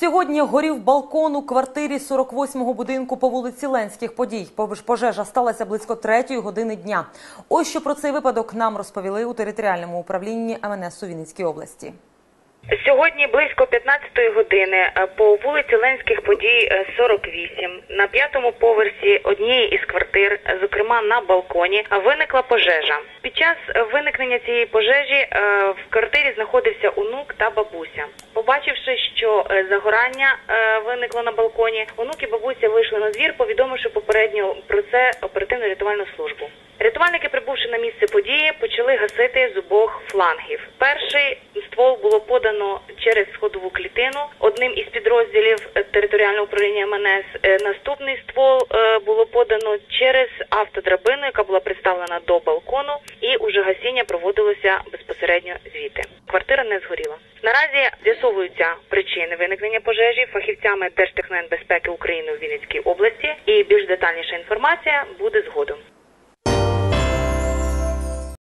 Сьогодні горів балкон у квартирі 48-го будинку по вулиці Ленських подій. Пож- Пожежа сталася близько третьої години дня. Ось що про цей випадок нам розповіли у територіальному управлінні МНС у Вінницькій області. Сьогодні близько 15-ї години е, по вулиці Ленських подій е, 48 на п'ятому поверсі однієї із квартир, е, зокрема на балконі, е, виникла пожежа. Під час е, виникнення цієї пожежі е, в квартирі знаходився онук та бабуся. Побачивши, що е, загорання е, виникло на балконі, онук і бабуся вийшли на двір, повідомивши попередньо про це оперативну рятувальну службу. Рятувальники, прибувши на місце події, почали гасити з обох флангів. Перший ствол було подано через сходову клітину одним із підрозділів е, територіального управління МНС. Е, Наступний ствол е, було подано через автодрабину, яка була представлена до балкону, і уже гасіння проводилося безпосередньо звідти. Квартира не згоріла. Наразі з'ясовуються причини виникнення пожежі фахівцями Держтехненбезпеки України у Вінницькій області, і більш детальніша інформація буде згодом.